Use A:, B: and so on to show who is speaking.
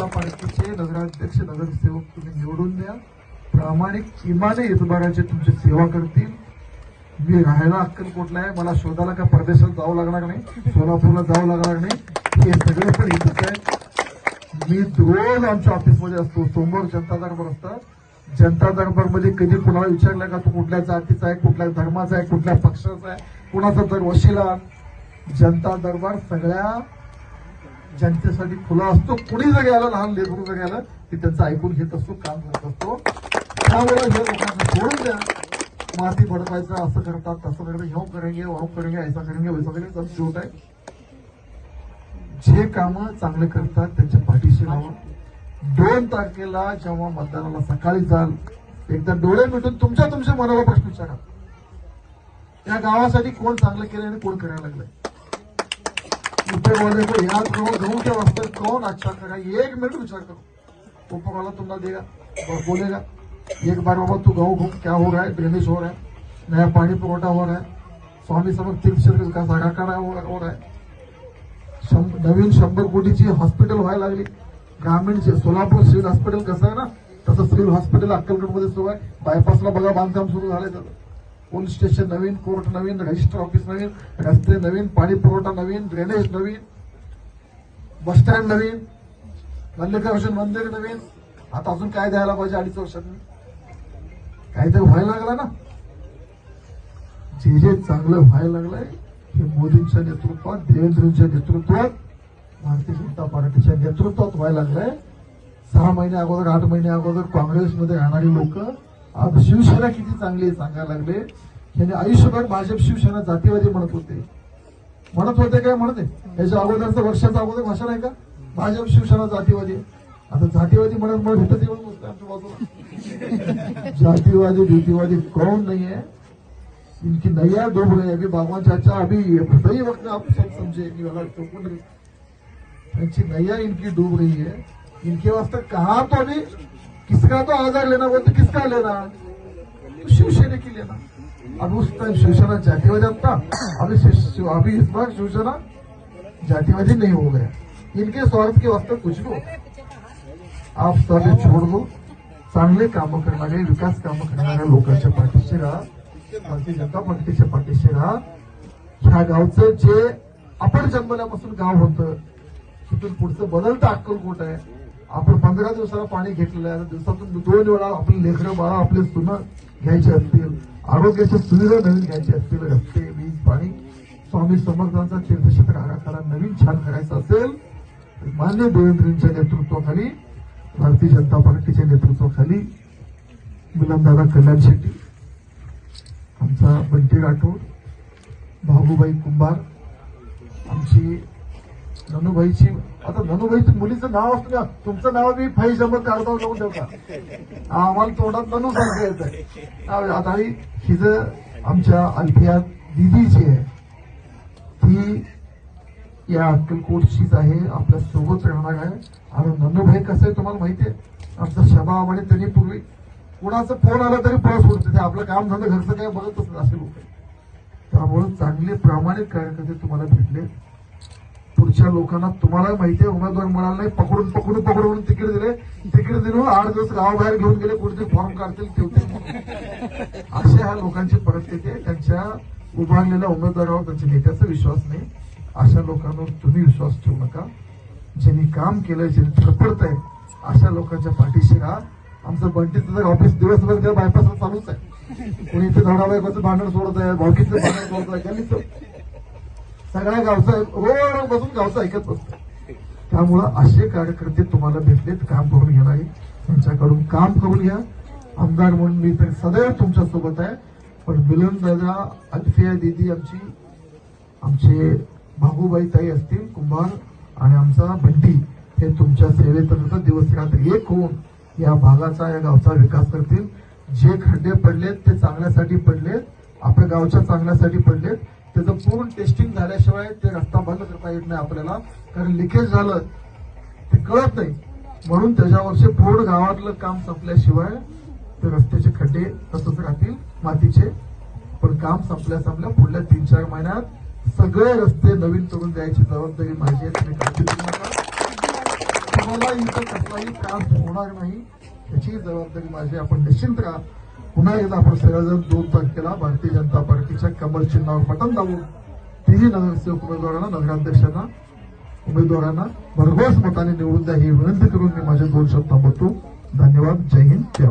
A: जनता पार्टीचे नगराध्यक्ष नगरसेवक तुम्ही निवडून द्या. प्रामाणिक किमाने इतबाराचे तुमची सेवा करतील. मी राहायला अक्कलकोटला आहे. मला शोधायला का परदेशात जावं लागणार नाही. सोलापूरला जावं लागणार नाही. हे सगळे पण इथंच आहे. मी रोज आमच्या ऑफिसमध्ये असतो. सोमवार जनता दरबार असतात. जनता दरबारमध्ये कधी कुणाला विचारलं का तू कुठल्या जातीचा आहे कुठल्या धर्माचा आहे कुठल्या पक्षाचा आहे कुणाचा तर वशिला? जनता दरबार सगळ्या जनतेसाठी खुला असतो कुणी जरी आलं लहान लेकरू जरी आलं की त्यांचं ऐकून घेत असतो काम करत असतो त्यामुळे हे लोकांना सोडून द्या. माती भडकायचं असं करतात तसं करतात ह्यो करेंगे वाव करेंगे ऐसा करेंगे वैसा करेंगे सब शोट आहे. जे काम चांगले करतात त्यांच्या पाठीशी लावा दोन तारखेला जेव्हा मतदानाला सकाळी जाल एकदा डोळे मिटून तुमच्या तुमच्या मनाला प्रश्न विचारा. या गावासाठी कोण चांगलं केलं आणि कोण करायला लागलंय? ऊपर वाले को याद करो गाँव के वास्ते कौन अच्छा करा एक मिनट विचार करो ऊपर वाला तुमला देगा और बोलेगा, एक बार बाबा तू गाँव घूम, क्या हो रहा है? ड्रेनेज हो रहा है, नया पानी पुरवठा हो रहा है, स्वामी समर्थ तीर्थ क्षेत्र विकास आराखडा हो हो रहा है। नवीन शंभर कोटीची हॉस्पिटल व्हायला लागली? ग्रामीण सोलापूर सिव्हिल हॉस्पिटल कसं आहे ना, तसं सिव्हिल हॉस्पिटल अक्कलकोटमध्ये सुरू आहे. बायपासला बघा, बांधकाम सुरू झालंय पोलीस स्टेशन नवीन कोर्ट नवीन रजिस्टर ऑफिस नवीन रस्ते नवीन पाणी पुरवठा नवीन ड्रेनेज नवीन बस स्टँड नवीन मल्लिकार्जुन मंदिर नवीन. आता अजून काय द्यायला पाहिजे अडीच वर्षांनी काहीतरी व्हायला लागला ना? जे जे चांगलं व्हायला लागलंय हे मोदींच्या नेतृत्वात देवेंद्रजींच्या नेतृत्वात भारतीय जनता पार्टीच्या नेतृत्वात व्हायला लागलंय. सहा महिने अगोदर आठ महिने अगोदर काँग्रेसमध्ये राहणारी लोक आज शिवसेना किती चांगली आहे सांगायला लागले. यांनी आयुष्यभर भाजप शिवसेना जातीवादी म्हणत होते. म्हणत होते काय म्हणते याच्या अगोदरचं वर्षाचा अगोदर भाषण आहे का? भाजप शिवसेना जातीवादी. आता जातीवादी म्हणत म्हणत भेटत येऊन बसले आमच्या बाजूला. जातीवादी भीतीवादी कौन नाहीये? इनकी नैया डूब रहे अभी भगवान चाचा अभी सही वक्त आप सब समझे कि तो इनकी नैया इनकी डूब रही है इनके वास्ते कहा तो अभी किसका तो आजार लेना वो तो किसका लेना? तो शिवसेना की लेना। अब उस टाइम शिवसेना जातिवादी था अभी शिव- अभी इस बार शिवसेना जातिवादी नहीं हो गया। इनके स्वार्थ के वास्ते कुछ भी हो। आप सभी छोड़ दो। चांगले कामं करणारे विकास कामं करणाऱ्या लोकांच्या पाठीशी राहा. भारतीय जनता पार्टीच्या पाठीशी राहा. ह्या गावचं जे आपण जन्मल्यापासून गाव होतं तिथून पुढचं बदलतं अक्कलकोट आहे. आपण पंधरा दिवसाला पाणी घेतलेलं आहे. दिवसातून दोन वेळा आपली लेकरं बाळा आपले सुनं घ्यायचे असतील. आरोग्याच्या सुविधा नवीन घ्यायची असतील. रस्ते वीज पाणी. स्वामी समर्थांचा तीर्थक्षेत्र आराखडा नवीन छान करायचा असेल तर मान्य देवेंद्रजींच्या नेतृत्वाखाली भारतीय जनता पार्टीच्या नेतृत्वाखाली मिलनदादा कल्याण शेट्टी आमचा बंटी राठोड भागूबाई कुंभार आमची धनुभाईची आता ननुबाईची मुलीचं नाव असतं ना तुमचं नाव मी फाई जमत काढता लावून ठेवता आम्हाला तोंडात धनु सांगता येत आता ही हिचं आमच्या अल्फिया दिदी जी आहे ती या अक्कलकोटचीच आहे आपल्यासोबत राहणार आहे. आणि ननुभाई कसं आहे तुम्हाला माहिती आहे? आमचा शबा म्हणे त्यांनी पूर्वी कुणाचा फोन आला तरी पळ सोडते ते आपलं काम धंदा घरचं काय बघतच नाही असे लोक त्यामुळे चांगले प्रामाणिक कार्यकर्ते तुम्हाला भेटले. पुढच्या लोकांना तुम्हाला माहिती आहे उमेदवार मिळाला नाही पकडून पकडून पकडून तिकीट दिले. तिकीट दिलो आठ दिवस गावाबाहेर घेऊन गेले कुठेतरी फॉर्म काढतील ठेवतील अशा ह्या लोकांची परिस्थिती आहे. त्यांच्या उभारलेल्या उमेदवारावर त्यांच्या नेत्याचा विश्वास नाही. अशा लोकांवर तुम्ही विश्वास ठेवू नका. ज्यांनी काम केलंय ज्यांनी थरपडत आहे अशा लोकांच्या पाठीशी राहा. आमचं बंटीचं जर ऑफिस दिवसभर त्या बायपासला चालूच आहे. कोणी इथे धडाबायकाचं भांडण सोडत आहे भावकीचं भांडण सोडत आहे सगळ्या गावचं रोड बसून गावचं ऐकत बसतं. त्यामुळं असे कार्यकर्ते तुम्हाला भेटलेत काम करून घेणारे त्यांच्याकडून काम करून घ्या. आमदार म्हणून मी तर सदैव तुमच्यासोबत आहे. पण मिलन दादा अल्फिया दिदी आमची आमचे भागूबाई ताई असतील कुंभार आणि आमचा बंटी हे तुमच्या सेवेत दिवस रात्र एक होऊन या भागाचा या गावचा विकास करतील. जे खड्डे पडलेत ते चांगल्यासाठी पडलेत. आपल्या गावच्या चांगल्यासाठी पडलेत. त्याचं पूर्ण टेस्टिंग झाल्याशिवाय ते रस्ता बंद करता येत नाही आपल्याला. कारण लिकेज झालं ते कळत नाही. म्हणून त्याच्यावरचे पूर्ण गावातलं काम संपल्याशिवाय ते रस्त्याचे खड्डे तसंच राहतील मातीचे. पण काम संपल्या संपल्या पुढल्या तीन चार महिन्यात सगळे रस्ते नवीन करून द्यायची जबाबदारी माझी आहे तुम्हाला इथं कसलाही त्रास होणार नाही याची जबाबदारी माझी आपण निश्चिंत राहा. पुन्हा एकदा आपण सगळेजण दोन तारखेला भारतीय जनता पार्टीच्या कमल चिन्हावर बटन दाबून तिन्ही नगरसेवक उमेदवारांना नगराध्यक्षांना उमेदवारांना भरघोस मताने निवडून द्या ही विनंती करून मी माझे दोन शब्द थांबवतो. धन्यवाद. जय हिंद. जय